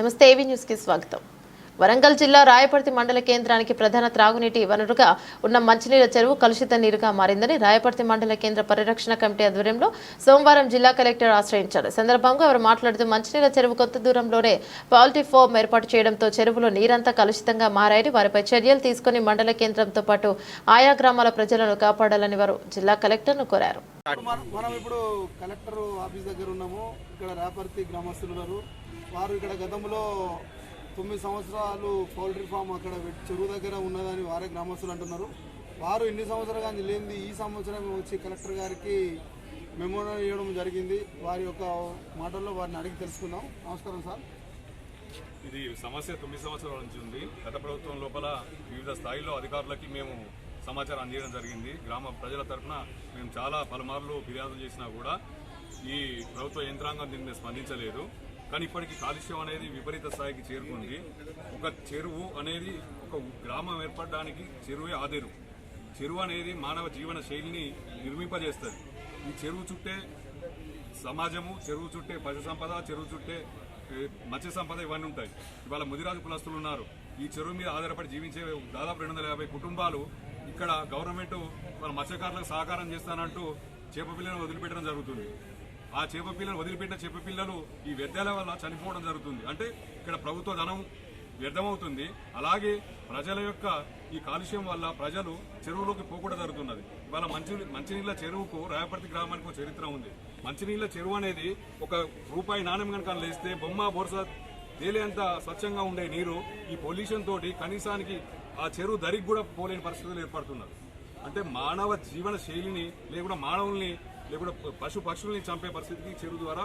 నమస్తే ఏవీ కి స్వాగతం. వరంగల్ జిల్లా రాయపర్తి మండల కేంద్రానికి ప్రధాన త్రాగునీటి వనరుగా ఉన్న మంచినీళ్ళ చెరువు కలుషిత నీరుగా మారిందని రాయపర్తి మండల కేంద్ర పరిరక్షణ కమిటీ ఆధ్వర్యంలో సోమవారం జిల్లా కలెక్టర్ ఆశ్రయించారు. సందర్భంగా వారు మాట్లాడుతూ మంచినీళ్ళ చెరువు కొత్త దూరంలోనే పాల్టీ ఫోమ్ ఏర్పాటు చేయడంతో చెరువులో నీరంతా కలుషితంగా మారాయని వారిపై చర్యలు తీసుకుని మండల కేంద్రంతో పాటు ఆయా గ్రామాల ప్రజలను కాపాడాలని వారు జిల్లా కలెక్టర్ను కోరారు. మనం ఇప్పుడు కలెక్టర్ ఆఫీస్ దగ్గర ఉన్నాము. ఇక్కడ రాయపర్తి గ్రామస్తులు ఉన్నారు. వారు ఇక్కడ గతంలో తొమ్మిది సంవత్సరాలు పౌల్ట్రీ ఫామ్ అక్కడ చెరువు దగ్గర ఉన్నదని వారే గ్రామస్తులు అంటున్నారు. వారు ఇన్ని సంవత్సరాలు కానీ లేనిది ఈ సంవత్సరం వచ్చి కలెక్టర్ గారికి మెమోరం ఇవ్వడం జరిగింది. వారి యొక్క మాటల్లో వారిని అడిగి తెలుసుకుందాం. నమస్కారం సార్. ఇది సమస్య తొమ్మిది సంవత్సరాల నుంచి ఉంది. గత ప్రభుత్వం లోపల వివిధ స్థాయిలో అధికారులకి మేము సమాచారం అందించడం జరిగింది. గ్రామ ప్రజల తరఫున మేము చాలా పలుమార్లు ఫిర్యాదులు చేసినా కూడా ఈ ప్రభుత్వ యంత్రాంగం దీని మీద స్పందించలేదు. కానీ ఇప్పటికీ కాలుష్యం అనేది విపరీత స్థాయికి చేరుకుంది. ఒక చెరువు అనేది ఒక గ్రామం ఏర్పడడానికి చెరువే ఆదేరు. చెరువు అనేది మానవ జీవన శైలిని నిర్మింపజేస్తుంది. ఈ చెరువు చుట్టే సమాజము చెరువు చుట్టే పశు సంపద చెరువు చుట్టే మత్స్య సంపద ఇవన్నీ ఉంటాయి. ఇవాళ ముదిరాజు కులస్తులు ఉన్నారు. ఈ చెరువు మీద ఆధారపడి జీవించే దాదాపు రెండు వందల యాభై కుటుంబాలు ఇక్కడ గవర్నమెంట్ వాళ్ళ మత్స్యకారులకు సహకారం చేస్తానంటూ చేప పిల్లలను వదిలిపెట్టడం జరుగుతుంది. ఆ చేప పిల్లలు వదిలిపెట్టిన చేప పిల్లలు ఈ వ్యర్థాల వల్ల చనిపోవడం జరుగుతుంది. అంటే ఇక్కడ ప్రభుత్వ ధనం వ్యర్థమవుతుంది. అలాగే ప్రజల యొక్క ఈ కాలుష్యం వల్ల ప్రజలు చెరువులోకి పోకుండా జరుగుతున్నది. ఇవాళ మంచి మంచినీళ్ళ చెరువుకు రాయపర్తి గ్రామానికి ఒక చరిత్ర ఉంది. మంచినీళ్ళ చెరువు అనేది ఒక రూపాయి నాణ్యం కనుక లేస్తే బొమ్మ బొరస తేలేంత స్వచ్ఛంగా ఉండే నీరు ఈ పొల్యూషన్ తోటి కనీసానికి ఆ చెరువు దరికి కూడా పోలేని పరిస్థితులు ఏర్పడుతున్నారు అంటే మానవ జీవన శైలిని లేకుండా మానవుల్ని లేకుంటే పశు పక్షుల్ని చంపే పరిస్థితికి చెరువు ద్వారా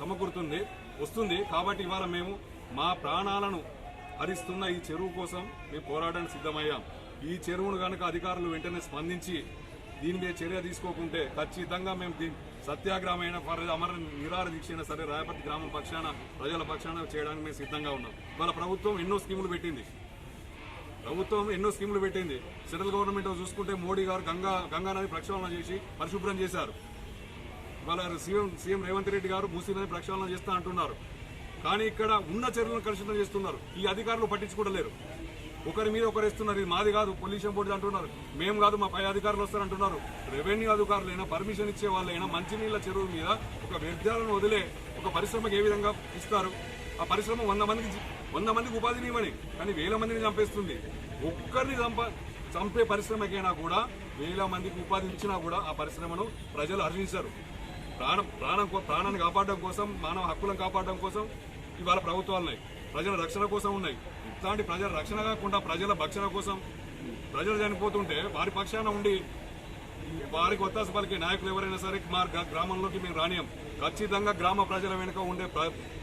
సమకూరుతుంది వస్తుంది. కాబట్టి ఇవాళ మేము మా ప్రాణాలను హరిస్తున్న ఈ చెరువు కోసం మేము పోరాటానికి సిద్ధమయ్యాం. ఈ చెరువును కనుక అధికారులు వెంటనే స్పందించి దీని మీద చర్య తీసుకోకుంటే ఖచ్చితంగా మేము దీని సత్యాగ్రహమైన అమర నిరార దీక్ష అయినా సరే రాయపతి గ్రామం పక్షాన ప్రజల పక్షాన చేయడానికి మేము సిద్ధంగా ఉన్నాం. వాళ్ళ ప్రభుత్వం ఎన్నో స్కీములు పెట్టింది. ప్రభుత్వం ఎన్నో స్కీములు పెట్టింది. సెంట్రల్ గవర్నమెంట్ చూసుకుంటే మోడీ గారు గంగా గంగా నది ప్రక్షాళన చేసి పరిశుభ్రం చేశారు. వాళ్ళ సీఎం సీఎం రేవంత్ రెడ్డి గారు మూసీ నది ప్రక్షాళన చేస్తా అంటున్నారు. కానీ ఇక్కడ ఉన్న చర్యలను కలుషితం చేస్తున్నారు. ఈ అధికారులు పట్టించుకోవడలేరు ఒకరి మీద ఒకరు ఇస్తున్నారు ఇది మాది కాదు పొల్యూషన్ బోర్డు అంటున్నారు. మేము కాదు మా పై అధికారులు వస్తారంటున్నారు రెవెన్యూ అధికారులైనా పర్మిషన్ ఇచ్చే వాళ్ళైనా మంచినీళ్ళ చెరువు మీద ఒక వ్యర్థాలను వదిలే ఒక పరిశ్రమకి ఏ విధంగా ఇస్తారు? ఆ పరిశ్రమ వంద మందికి వంద మందికి ఉపాధిని ఇవ్వని కానీ వేల మందిని చంపేస్తుంది. ఒక్కరిని చంప చంపే పరిశ్రమకైనా కూడా వేల మందికి ఉపాధి ఇచ్చినా కూడా ఆ పరిశ్రమను ప్రజలు హర్షించారు. ప్రాణం ప్రాణం ప్రాణాన్ని కాపాడడం కోసం మానవ హక్కులను కాపాడడం కోసం ఇవాళ ప్రభుత్వాలు ఉన్నాయి. ప్రజల రక్షణ కోసం ఉన్నాయి. ఇట్లాంటి ప్రజల రక్షణ కాకుండా ప్రజల భక్షణ కోసం ప్రజలు చనిపోతుంటే వారి పక్షాన ఉండి వారికి ఒత్తాస పలికే నాయకులు ఎవరైనా సరే మా గ్రా- గ్రామంలోకి మేము రానియం ఖచ్చితంగా గ్రామ ప్రజల వెనుక ఉండే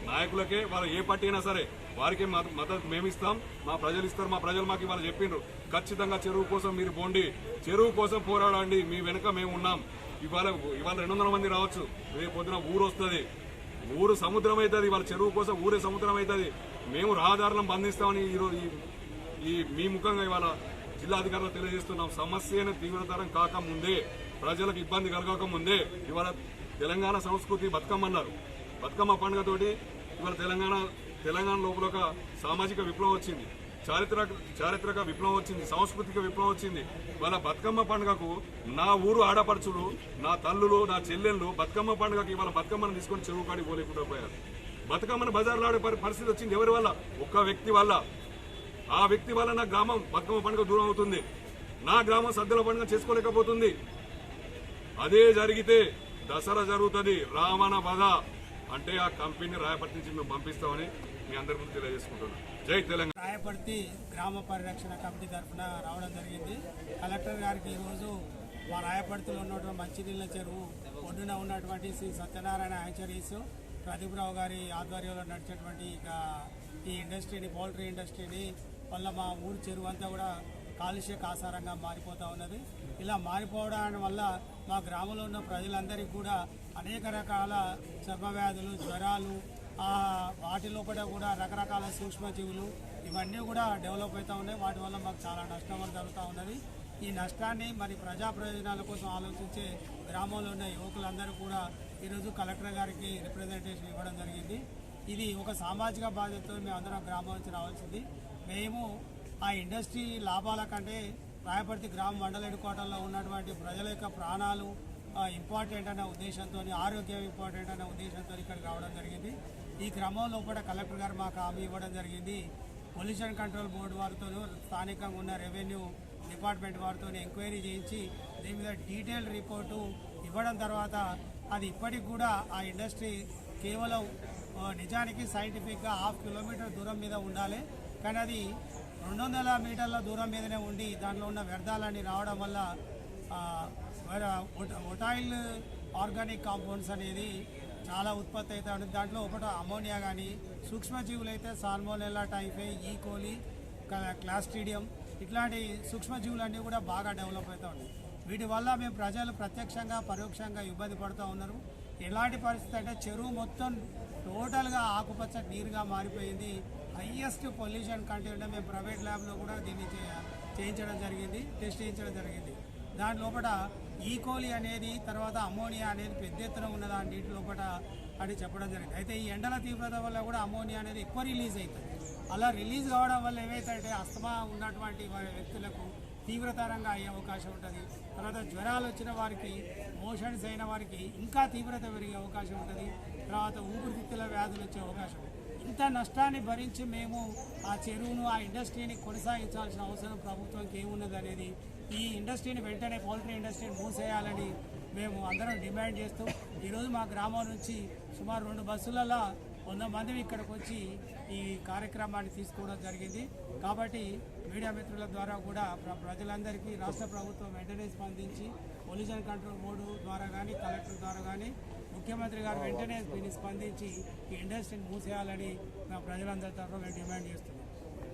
నాయకులకే వాళ్ళ ఏ పార్టీ అయినా సరే వారికి మద్దతు మేమిస్తాం. మా ప్రజలు ఇస్తారు మా ప్రజలు మాకు ఇవాళ చెప్పిండ్రు. ఖచ్చితంగా చెరువు కోసం మీరు పోండి. చెరువు కోసం పోరాడండి. మీ వెనుక మేము ఉన్నాం. ఇవాళ ఇవాళ రెండు వందల మంది రావచ్చు. రేపు పొద్దున ఊరు వస్తుంది. ఊరు సముద్రం అవుతుంది ఇవాళ చెరువు కోసం ఊరే సముద్రం అవుతుంది మేము రహదారులను బంధిస్తామని ఈరోజు ఈ- ఈ మీ ముఖంగా ఇవాళ జిల్లాధికారులు తెలియజేస్తున్నాం. సమస్యను తీవ్రతరం కాక ముందే ప్రజలకు ఇబ్బంది కలగక ముందే ఇవాళ తెలంగాణ సంస్కృతి బతుకమ్మ అన్నారు బతుకమ్మ పండుగతోటి ఇవాళ తెలంగాణ తెలంగాణ లోపల ఒక సామాజిక విప్లవం వచ్చింది. చారిత్రక చారిత్రక విప్లవం వచ్చింది. సాంస్కృతిక విప్లవం వచ్చింది. ఇవాళ బతుకమ్మ పండుగకు నా ఊరు ఆడపడుచులు నా తల్లులు నా చెల్లెళ్ళు బతుకమ్మ పండుగకి ఇవాళ బతుకమ్మను తీసుకొని చెరువు కాడికి పోలేకుండా పోయారు బతుకమ్మను బజార్లో ఆడే పరిస్థితి వచ్చింది ఎవరి వల్ల? ఒక్క వ్యక్తి వల్ల. ఆ వ్యక్తి వల్ల నా గ్రామం బతుకమ్మ పండుగ దూరం అవుతుంది. నా గ్రామం సద్దుల పండుగ చేసుకోలేకపోతుంది. అదే జరిగితే దసరా జరుగుతుంది రావణ వధ అంటే ఆ కంపెనీ రాయపర్తి నుంచి మేము పంపిస్తామని మీ అందరి ముందు తెలియజేసుకుంటున్నాం. జై తెలంగాణ. రాయపర్తి గ్రామ పరిరక్షణ కమిటీ తరఫున రావడం జరిగింది. కలెక్టర్ గారికి ఈరోజు మా రాయపర్తిలో ఉన్నటువంటి మంచినీళ్ళ చెరువు ఒడ్డున ఉన్నటువంటి శ్రీ సత్యనారాయణ హ్యాచరీస్ ప్రదీప్రావు గారి ఆధ్వర్యంలో నడిచేటువంటి ఈ ఇండస్ట్రీని పౌల్ట్రీ ఇండస్ట్రీని వల్ల మా ఊరు చెరువు అంతా కూడా కాలుష్య కాసారంగా మారిపోతూ ఉన్నది. ఇలా మారిపోవడం వల్ల మా గ్రామంలో ఉన్న ప్రజలందరికీ కూడా అనేక రకాల చర్మవ్యాధులు జ్వరాలు వాటి లోపల కూడా రకరకాల సూక్ష్మజీవులు ఇవన్నీ కూడా డెవలప్ అవుతూ ఉన్నాయి. వాటి వల్ల మాకు చాలా నష్టం జరుగుతూ ఉన్నది. ఈ నష్టాన్ని మరి ప్రజా ప్రయోజనాల కోసం ఆలోచించే గ్రామంలో ఉన్న యువకులందరూ కూడా ఈరోజు కలెక్టర్ గారికి రిప్రజెంటేషన్ ఇవ్వడం జరిగింది. ఇది ఒక సామాజిక బాధ్యతతో మేము అందరం గ్రామం నుంచి రావాల్సింది. మేము ఆ ఇండస్ట్రీ లాభాల కంటే రాయపర్తి గ్రామ మండల కోటల్లో ఉన్నటువంటి ప్రజల యొక్క ప్రాణాలు ఇంపార్టెంట్ అనే ఉద్దేశంతో ఆరోగ్యం ఇంపార్టెంట్ అనే ఉద్దేశంతో ఇక్కడికి రావడం జరిగింది. ఈ క్రమంలో కూడా కలెక్టర్ గారు మాకు హామీ ఇవ్వడం జరిగింది. పొల్యూషన్ కంట్రోల్ బోర్డు వారితో స్థానికంగా ఉన్న రెవెన్యూ డిపార్ట్మెంట్ వారితో ఎంక్వైరీ చేయించి దీని మీద డీటెయిల్ రిపోర్టు ఇవ్వడం తర్వాత అది ఇప్పటికి కూడా ఆ ఇండస్ట్రీ కేవలం నిజానికి సైంటిఫిక్గా హాఫ్ కిలోమీటర్ దూరం మీద ఉండాలి. కానీ అది రెండు వందల మీటర్ల దూరం మీదనే ఉండి దాంట్లో ఉన్న వ్యర్థాలన్నీ రావడం వల్ల ఒటాయిల్ ఆర్గానిక్ కాంపౌండ్స్ అనేది చాలా ఉత్పత్తి అవుతా ఉంటుంది దాంట్లో ఒకటి అమోనియా కానీ సూక్ష్మజీవులు అయితే సాల్మోనెల్లా టైఫే ఈ కోలి క్లాస్ట్రీడియం ఇట్లాంటి సూక్ష్మజీవులన్నీ కూడా బాగా డెవలప్ అవుతూ ఉన్నాయి. వీటి వల్ల మేము ప్రజలు ప్రత్యక్షంగా పరోక్షంగా ఇబ్బంది పడుతూ ఉన్నారు. ఎలాంటి పరిస్థితి అంటే చెరువు మొత్తం టోటల్గా ఆకుపచ్చ నీరుగా మారిపోయింది. హయ్యెస్ట్ పొల్యూషన్ కంటెంట్ మేము ప్రైవేట్ ల్యాబ్లో కూడా దీన్ని చేయించడం జరిగింది టెస్ట్ చేయించడం జరిగింది. దాని లోపల ఈకోలి అనేది తర్వాత అమోనియా అనేది పెద్ద ఎత్తున ఉన్నదా నీటి లోపల అని చెప్పడం జరిగింది. అయితే ఈ ఎండల తీవ్రత వల్ల కూడా అమోనియా అనేది ఎక్కువ రిలీజ్ అవుతుంది. అలా రిలీజ్ కావడం వల్ల ఏమైతే అస్తమా ఉన్నటువంటి వారి వ్యక్తులకు తీవ్రతరంగా అయ్యే అవకాశం ఉంటుంది. తర్వాత జ్వరాలు వచ్చిన వారికి మోషన్స్ అయిన వారికి ఇంకా తీవ్రత పెరిగే అవకాశం ఉంటుంది. తర్వాత ఊపిరితిత్తుల వ్యాధులు వచ్చే అవకాశం ఉంటుంది ఇంత నష్టాన్ని భరించి మేము ఆ చెరువును ఆ ఇండస్ట్రీని కొనసాగించాల్సిన అవసరం ప్రభుత్వంకి ఏమున్నది అనేది ఈ ఇండస్ట్రీని వెంటనే పౌల్ట్రీ ఇండస్ట్రీని మూసేయాలని మేము అందరం డిమాండ్ చేస్తూ ఈరోజు మా గ్రామం నుంచి సుమారు రెండు బస్సులలో వంద మంది ఇక్కడికి వచ్చి ఈ కార్యక్రమాన్ని తీసుకోవడం జరిగింది. కాబట్టి మీడియా మిత్రుల ద్వారా కూడా ప్ర- ప్రజలందరికీ రాష్ట్ర ప్రభుత్వం వెంటనే స్పందించి పొల్యూషన్ కంట్రోల్ బోర్డు ద్వారా కానీ కలెక్టర్ ద్వారా కానీ ముఖ్యమంత్రి గారు వెంటనే దీన్ని స్పందించి ఈ ఇండస్ట్రీని మూసేయాలని నా ప్రజలందరి తరఫున డిమాండ్ చేస్తున్నాను.